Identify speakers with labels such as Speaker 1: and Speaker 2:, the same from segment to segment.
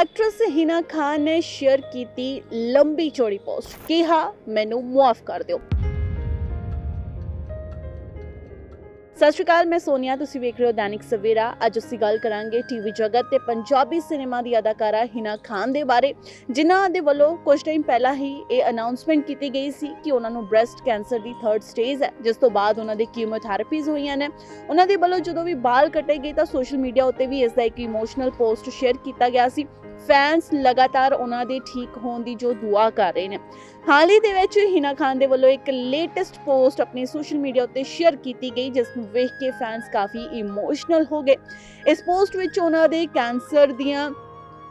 Speaker 1: Actress ਹਿਨਾ ਖਾਨ ਨੇ share ਕੀਤੀ ਲੰਬੀ ਚੌੜੀ ਪੋਸਟ ਕਿਹਾ, ਮੈਨੂੰ ਮੁਆਫ ਕਰ ਦਿਓ। ਸਤਿ ਸ਼੍ਰੀ ਅਕਾਲ, ਮੈਂ ਸੋਨੀਆ, ਤੁਸੀਂ ਵੇਖ ਰਹੇ ਹੋ ਦੈਨਿਕ ਸਵੇਰਾ। ਅੱਜ ਅਸੀਂ ਗੱਲ ਕਰਾਂਗੇ ਟੀਵੀ ਜਗਤ ਤੇ ਪੰਜਾਬੀ ਸਿਨੇਮਾ ਦੀ ਅਦਾਕਾਰਾ ਹਿਨਾ ਖਾਨ ਦੇ ਬਾਰੇ। ਜਿਨ੍ਹਾਂ ਦੇ ਵੱਲੋਂ ਕੁਝ ਟਾਈਮ ਪਹਿਲਾਂ ਹੀ ਇਹ ਅਨਾਉਂਸਮੈਂਟ ਕੀਤੀ ਗਈ ਸੀ ਕਿ ਉਹਨਾਂ ਨੂੰ ਬ੍ਰੈਸਟ ਕੈਂਸਰ ਦੀ 3rd ਸਟੇਜ ਹੈ, ਜਿਸ ਤੋਂ ਬਾਅਦ ਉਹਨਾਂ ਦੇ ਕੀਮੋਥੈਰੇਪੀਜ਼ ਹੋਈਆਂ ਨੇ। ਉਹਨਾਂ ਦੇ ਵੱਲੋਂ ਜਦੋਂ ਵੀ ਬਾਲ ਕੱਟੇ ਗਏ ਤਾਂ ਸੋਸ਼ਲ ਮੀਡੀਆ ਉੱਤੇ ਵੀ ਇਸ ਦਾ ਇੱਕ ਇਮੋਸ਼ਨਲ ਪੋਸਟ ਸ਼ੇਅਰ ਕੀਤਾ ਗਿਆ ਸੀ। ਫੈਨਸ ਲਗਾਤਾਰ ਉਹਨਾਂ ਦੇ ਠੀਕ ਹੋਣ ਦੀ ਜੋ ਦੁਆ ਕਰ ਰਹੇ ਨੇ। ਹਾਲ ਹੀ ਦੇ ਵਿੱਚ ਹਿਨਾ ਖਾਨ ਦੇ ਵੱਲੋਂ ਇੱਕ ਲੇਟੈਸਟ ਪੋਸਟ ਆਪਣੀ ਸੋਸ਼ਲ ਮੀਡੀਆ ਉੱਤੇ ਸ਼ੇਅਰ ਕੀਤੀ ਗਈ, ਜਿਸ ਨੂੰ ਵੇਖ ਕੇ ਫੈਨਸ ਕਾਫੀ ਇਮੋਸ਼ਨਲ ਹੋ ਗਏ। ਇਸ ਪੋਸਟ ਵਿੱਚ ਉਹਨਾਂ ਦੇ ਕੈਂਸਰ ਦੀਆਂ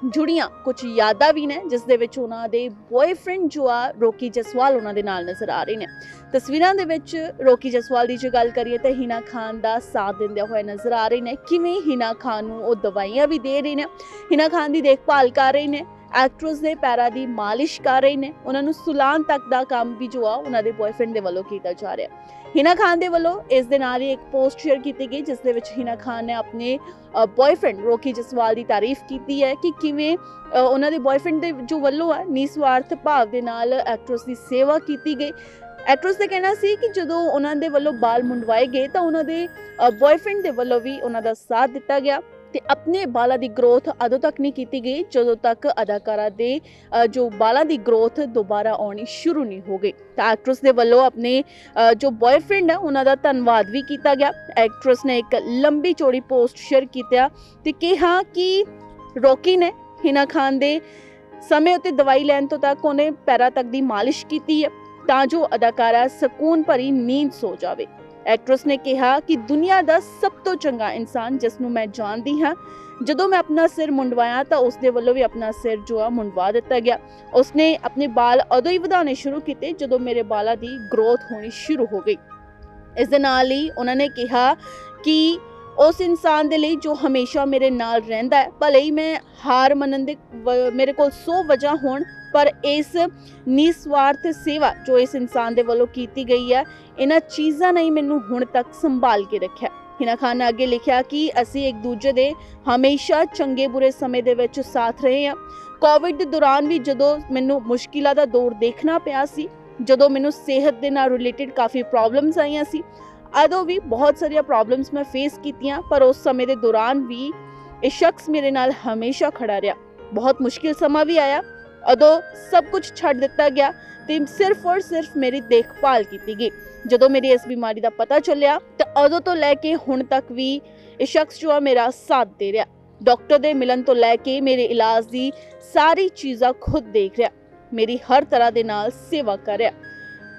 Speaker 1: ਜੁੜੀਆਂ। ਕੁਝ ਯਾਦਾਂ ਵੀ ਨੇ, ਜਿਸ ਦੇ ਵਿੱਚ ਉਹਨਾਂ ਦੇ ਬॉयਫ੍ਰੈਂਡ ਜੋ ਆ, ਰੋਕੀ ਜਸਵਾਲ ਉਹਨਾਂ ਦੇ ਨਾਲ ਨਜ਼ਰ ਆ ਰਹੇ ਨੇ। ਤਸਵੀਰਾਂ ਦੇ ਵਿੱਚ ਰੋਕੀ ਜਸਵਾਲ ਦੀ ਜੇ ਗੱਲ ਕਰੀਏ ਤਾਂ ਹਿਨਾ ਖਾਨ ਦਾ ਸਾਥ ਦਿੰਦੇ ਹੋਏ ਨਜ਼ਰ ਆ ਰਹੇ ਨੇ। ਕਿਵੇਂ ਹਿਨਾ ਖਾਨ ਨੂੰ ਉਹ ਦਵਾਈਆਂ ਵੀ ਦੇ ਰਹੇ ਨੇ, ਹਿਨਾ ਖਾਨ ਦੀ ਦੇਖਭਾਲ ਕਰ ਰਹੇ ਨੇ। ਐਕਟਰਸ ਦੇ ਪੈਰਾਂ ਦੀ ਮਾਲਿਸ਼ ਕਰ ਰਹੇ ਨੇ। ਉਹਨਾਂ ਨੂੰ ਸੁਲਾਨ ਤੱਕ ਦਾ ਕੰਮ ਵੀ ਜੋ ਆ, ਉਹਨਾਂ ਦੇ ਬॉयਫ੍ਰੈਂਡ ਦੇ ਵੱਲੋਂ ਕੀਤਾ ਜਾ ਰਿਹਾ। ਹਿਨਾ ਖਾਨ ਦੇ ਵੱਲੋਂ ਇਸ ਦੇ ਨਾਲ ਹੀ ਇੱਕ ਪੋਸਟ ਸ਼ੇਅਰ ਕੀਤੀ ਗਈ, ਜਿਸ ਦੇ ਵਿੱਚ ਹਿਨਾ ਖਾਨ ਨੇ ਆਪਣੇ ਬॉयਫ੍ਰੈਂਡ ਰੋਕੀ ਜਸਵਾਲ ਦੀ ਤਾਰੀਫ ਕੀਤੀ ਹੈ ਕਿ ਕਿਵੇਂ ਉਹਨਾਂ ਦੇ ਬॉयਫ੍ਰੈਂਡ ਦੇ ਜੋ ਵੱਲੋਂ ਆ, ਨਿਸਵਾਰਥ ਭਾਵ ਦੇ ਨਾਲ ਐਕਟਰਸ ਦੀ ਸੇਵਾ ਕੀਤੀ ਗਈ। ਐਕਟਰਸ ਦਾ ਕਹਿਣਾ ਸੀ ਕਿ ਜਦੋਂ ਉਹਨਾਂ ਦੇ ਵੱਲੋਂ ਬਾਲ ਮੁੰਡਵਾਏ ਗਏ ਤਾਂ ਉਹਨਾਂ ਦੇ ਬॉयਫ੍ਰੈਂਡ ਦੇ ਵੱਲੋਂ ਵੀ ਉਹਨਾਂ ਦਾ ਸਾਥ ਦਿੱਤਾ ਗਿਆ। ਤੇ ਆਪਣੇ ਬਾਲਾਂ ਦੀ ਗਰੋਥ ਅਦੋਂ ਤੱਕ ਨਹੀਂ ਕੀਤੀ ਗਈ, ਜਦੋਂ ਤੱਕ ਅਦਾਕਾਰਾ ਦੇ ਜੋ ਬਾਲਾਂ ਦੀ ਗਰੋਥ ਦੁਬਾਰਾ ਆਉਣੀ ਸ਼ੁਰੂ ਨਹੀਂ ਹੋ ਗਈ। ਤਾਂ ਐਕਟਰਸ ਦੇ ਵੱਲੋਂ ਆਪਣੇ ਜੋ ਬॉयਫ੍ਰੈਂਡ ਹੈ ਉਹਨਾਂ ਦਾ ਧੰਨਵਾਦ ਵੀ ਕੀਤਾ ਗਿਆ। ਐਕਟਰਸ ਨੇ ਇੱਕ ਲੰਬੀ ਚੌੜੀ ਪੋਸਟ ਸ਼ੇਅਰ ਕੀਤਾ ਤੇ ਕਿਹਾ ਕਿ ਰੋਕੀ ਨੇ ਹਿਨਾ ਖਾਨ ਦੇ ਸਮੇਂ ਉੱਤੇ ਦਵਾਈ ਲੈਣ ਤੋਂ ਤੱਕ ਉਹਨੇ ਪੈਰਾਂ ਤੱਕ ਦੀ ਮਾਲਿਸ਼ ਕੀਤੀ ਹੈ ਤਾਂ ਜੋ ਅਦਾਕਾਰਾ ਸਕੂਨ ਭਰੀ ਨੀਂਦ ਸੋ ਜਾਵੇ। ਐਕਟਰਸ ਨੇ ਕਿਹਾ ਕਿ ਦੁਨੀਆ ਦਾ ਸਭ ਤੋਂ ਚੰਗਾ ਇਨਸਾਨ ਜਿਸ ਨੂੰ ਮੈਂ ਜਾਣਦੀ ਹਾਂ, ਜਦੋਂ ਮੈਂ ਆਪਣਾ ਸਿਰ ਮੁੰਡਵਾਇਆ ਤਾਂ ਉਸ ਦੇ ਵੱਲੋਂ ਵੀ ਆਪਣਾ ਸਿਰ ਜੋ ਆ ਮੁੰਡਵਾ ਦਿੱਤਾ ਗਿਆ। ਉਸਨੇ ਆਪਣੇ ਬਾਲ ਉਦੋਂ ਹੀ ਵਧਾਉਣੇ ਸ਼ੁਰੂ ਕੀਤੇ ਜਦੋਂ ਮੇਰੇ ਬਾਲਾਂ ਦੀ ਗਰੋਥ ਹੋਣੀ ਸ਼ੁਰੂ ਹੋ ਗਈ। ਇਸ ਦੇ ਨਾਲ ਹੀ ਉਹਨਾਂ ਨੇ ਕਿਹਾ ਕਿ ਉਸ ਇਨਸਾਨ ਦੇ ਲਈ ਜੋ ਹਮੇਸ਼ਾ ਮੇਰੇ ਨਾਲ ਰਹਿੰਦਾ ਹੈ, ਭਲੇ ਹੀ ਮੈਂ ਹਾਰ ਮੰਨਣ ਦੇ ਮੇਰੇ ਕੋਲ 100 ਵਜ੍ਹਾ ਹੋਣ ਪਰ ਇਸ ਨਿਸਵਾਰਥ ਸੇਵਾ ਜੋ ਇਸ ਇਨਸਾਨ ਦੇ ਵੱਲੋਂ ਕੀਤੀ ਗਈ ਹੈ, ਇਹਨਾਂ ਚੀਜ਼ਾਂ ਨੇ ਹੀ ਮੈਨੂੰ ਹੁਣ ਤੱਕ ਸੰਭਾਲ ਕੇ ਰੱਖਿਆ। ਹਿਨਾ ਖਾਨ ਨੇ ਅੱਗੇ ਲਿਖਿਆ ਕਿ ਅਸੀਂ ਇੱਕ ਦੂਜੇ ਦੇ ਹਮੇਸ਼ਾ ਚੰਗੇ ਬੁਰੇ ਸਮੇਂ ਦੇ ਵਿੱਚ ਸਾਥ ਰਹੇ ਹਾਂ। ਕੋਵਿਡ ਦੇ ਦੌਰਾਨ ਵੀ ਜਦੋਂ ਮੈਨੂੰ ਮੁਸ਼ਕਿਲਾਂ ਦਾ ਦੌਰ ਦੇਖਣਾ ਪਿਆ ਸੀ, ਜਦੋਂ ਮੈਨੂੰ ਸਿਹਤ ਦੇ ਨਾਲ ਰਿਲੇਟਡ ਕਾਫੀ ਪ੍ਰੋਬਲਮਸ ਆਈਆਂ ਸੀ, ਉਦੋਂ ਵੀ ਬਹੁਤ ਸਾਰੀਆਂ ਪ੍ਰੋਬਲਮਸ ਮੈਂ ਫੇਸ ਕੀਤੀਆਂ, ਪਰ ਉਸ ਸਮੇਂ ਦੇ ਦੌਰਾਨ ਵੀ ਇਹ ਸ਼ਖਸ ਮੇਰੇ ਨਾਲ ਹਮੇਸ਼ਾ ਖੜਾ ਰਿਹਾ। ਬਹੁਤ ਮੁਸ਼ਕਿਲ ਸਮਾਂ ਵੀ ਆਇਆ ਉਦੋਂ ਸਭ ਕੁਝ ਛੱਡ ਦਿੱਤਾ ਗਿਆ ਤੇ ਸਿਰਫ ਔਰ ਸਿਰਫ ਮੇਰੀ ਦੇਖਭਾਲ ਕੀਤੀ ਗਈ। ਜਦੋਂ ਮੇਰੀ ਇਸ ਬਿਮਾਰੀ ਦਾ ਪਤਾ ਚੱਲਿਆ ਤਾਂ ਉਦੋਂ ਤੋਂ ਲੈ ਕੇ ਹੁਣ ਤੱਕ ਵੀ ਇਹ ਸ਼ਖਸ ਜੋ ਆ ਮੇਰਾ ਸਾਥ ਦੇ ਰਿਹਾ। ਡਾਕਟਰ ਦੇ ਮਿਲਣ ਤੋਂ ਲੈ ਕੇ ਮੇਰੇ ਇਲਾਜ ਦੀ ਸਾਰੀ ਚੀਜ਼ਾਂ ਖੁਦ ਦੇਖ ਰਿਹਾ। ਮੇਰੀ ਹਰ ਤਰ੍ਹਾਂ ਦੇ ਨਾਲ ਸੇਵਾ ਕਰ ਰਿਹਾ।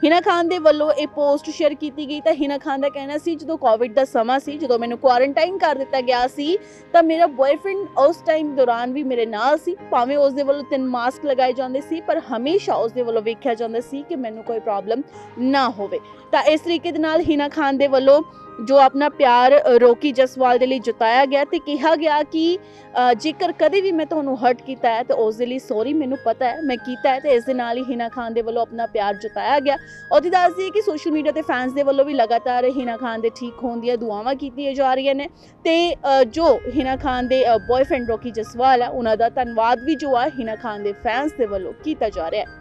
Speaker 1: ਹਿਨਾ ਖਾਨ ਦੇ ਵੱਲੋਂ ਇਹ ਪੋਸਟ ਸ਼ੇਅਰ ਕੀਤੀ ਗਈ ਤਾਂ ਹਿਨਾ ਖਾਨ ਦਾ ਕਹਿਣਾ ਸੀ, ਜਦੋਂ ਕੋਵਿਡ ਦਾ ਸਮਾਂ ਸੀ, ਜਦੋਂ ਮੈਨੂੰ ਕੁਆਰੰਟਾਈਨ ਕਰ ਦਿੱਤਾ ਗਿਆ ਸੀ, ਤਾਂ ਮੇਰਾ ਬॉयਫ੍ਰੈਂਡ ਉਸ ਟਾਈਮ ਦੌਰਾਨ ਵੀ ਮੇਰੇ ਨਾਲ ਸੀ, ਭਾਵੇਂ ਉਸ ਦੇ ਵੱਲੋਂ ਤਿੰਨ ਮਾਸਕ ਲਗਾਏ ਜਾਂਦੇ ਸੀ, ਪਰ ਹਮੇਸ਼ਾ ਉਸ ਦੇ ਵੱਲੋਂ ਵੇਖਿਆ ਜਾਂਦਾ ਸੀ ਕਿ ਮੈਨੂੰ ਕੋਈ ਪ੍ਰੋਬਲਮ ਨਾ ਹੋਵੇ। ਤਾਂ ਇਸ ਤਰੀਕੇ ਦੇ ਨਾਲ ਹਿਨਾ ਖਾਨ ਦੇ ਵੱਲੋਂ ਜੋ ਆਪਣਾ ਪਿਆਰ ਰੋਕੀ ਜਸਵਾਲ ਦੇ ਲਈ ਜਤਾਇਆ ਗਿਆ ਤੇ ਕਿਹਾ ਗਿਆ ਕਿ ਜੇਕਰ ਕਦੇ ਵੀ ਮੈਂ ਤੁਹਾਨੂੰ ਹਰਟ ਕੀਤਾ ਹੈ ਤਾਂ ਉਸ ਦੇ ਲਈ ਸੌਰੀ ਮੈਨੂੰ ਪਤਾ ਹੈ, ਮੈਂ ਕੀਤਾ ਹੈ ਤੇ ਇਸ ਦੇ ਨਾਲ ਹੀ ਹਿਨਾ ਖਾਨ ਦੇ ਵੱਲੋਂ ਆਪਣਾ ਪਿਆਰ ਜਤਾਇਆ ਗਿਆ। ਉਹਦੀ ਦੱਸਦੀ ਹੈ ਕਿ ਸੋਸ਼ਲ ਮੀਡੀਆ ਤੇ ਫੈਨਸ ਦੇ ਵੱਲੋਂ ਵੀ ਲਗਾਤਾਰ ਹਿਨਾ ਖਾਨ ਦੇ ਠੀਕ ਹੋਣ ਦੀਆਂ ਦੁਆਵਾਂ ਕੀਤੀਆਂ ਜਾ ਰਹੀਆਂ ਨੇ ਤੇ ਜੋ ਹਿਨਾ ਖਾਨ ਦੇ ਬॉयਫ੍ਰੈਂਡ ਰੋਕੀ ਜਸਵਾਲ ਹੈ, ਉਹਨਾਂ ਦਾ ਧੰਨਵਾਦ ਵੀ ਜੋ ਆ ਹਿਨਾ ਖਾਨ ਦੇ ਫੈਨਸ ਦੇ ਵੱਲੋਂ ਕੀਤਾ ਜਾ ਰਿਹਾ ਹੈ।